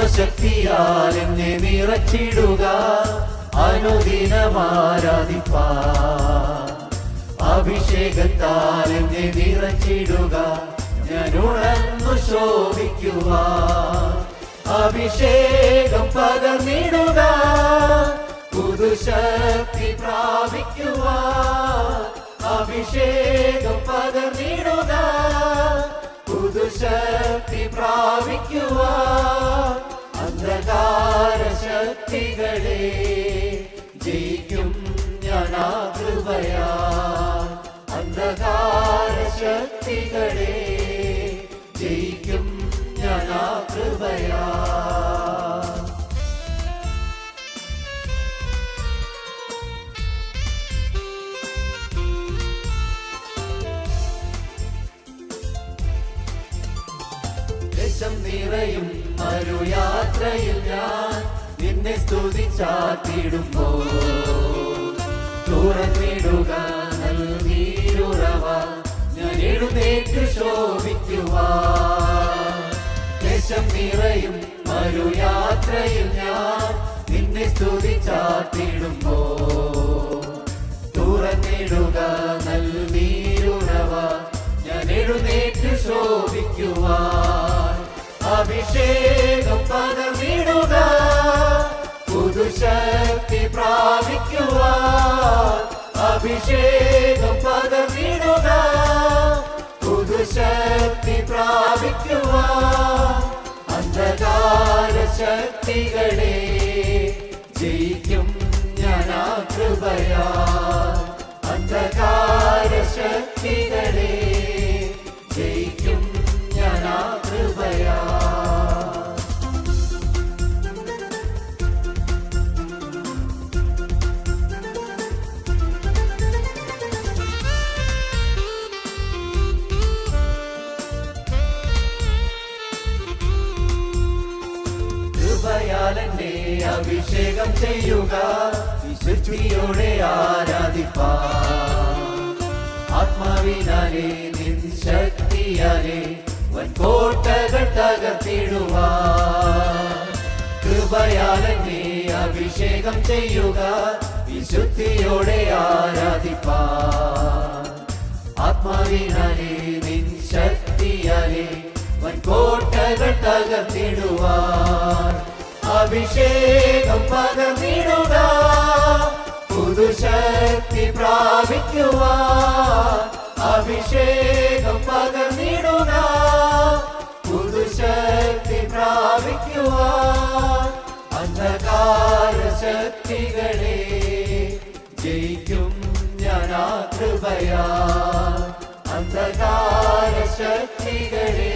ആത്മശക്തിയാൽ എന്നെ നിറച്ചിടുക അനുദിനമാരാധിപ്പ. അഭിഷേകത്താൽ എന്നെ നിറച്ചിടുക ഞാൻ ഉണർന്നു ശോഭിക്കുക. അഭിഷേകം പകർന്നിടുക. പുതുശക്തി പ്രാപിക്കുക. അഭിഷേകം പകർന്നിടുക. പുതുശക്തി പ്രാപിക്കുവാൻ അന്ധകാര ശക്തികളെ ജയിക്കും ഞാൻ ആ കൃപയാ അന്ധകാര ശക്തികളെ ജയിക്കും ഞാൻ ആ കൃപയാ ദേശം നിറയും മറുയാത്രയിൽ ഞാൻ നിന്നെ സ്തുതിച്ചാത്തിടുമ്പോ തുറന്നിടുക നൽകിയുറവ ഞാൻ എഴുന്നേറ്റ് ശോഭിക്കുവാ ദേശം നിറയും മറുയാത്രയിൽ ഞാൻ നിന്നെ സ്തുതിച്ചാത്തിടുമ്പോ തുറന്നിടുക നൽകിയുറവ ഞാൻ എഴുന്നേറ്റ് ശോഭിക്കുവാൻ. അഭിഷേകം അഭിഷേകം പകർന്നിടുക പുതുശക്തി പ്രാപിക്കുക അന്ധകാര ശക്തികളെ അഭിഷേകം ചെയ്യുക വിശുദ്ധിയോടെ ആരാധിപ്പാ. ആത്മാവിനാലെ നിൻ ശക്തിയാലെ വൻകോട്ടകൾ തകർത്തിടുവാ. കൃപയാലെന്നെ അഭിഷേകം ചെയ്യുക വിശുദ്ധിയോടെ ആരാധിപ്പാ. ആത്മാവിനാലെ നിൻ വൻ വൻകോട്ടകൾ തകർത്തിടുവാൻ അഭിഷേകം പകമിടുക പുതുശക്തി പ്രാപിക്കുക അഭിഷേകം പകർന്നിടുക. പുതുശക്തി പ്രാപിക്കുക അന്ധകാര ശക്തികളെ ജയിക്കും ഞാൻ കൃപയാ. അന്ധകാര ശക്തികളെ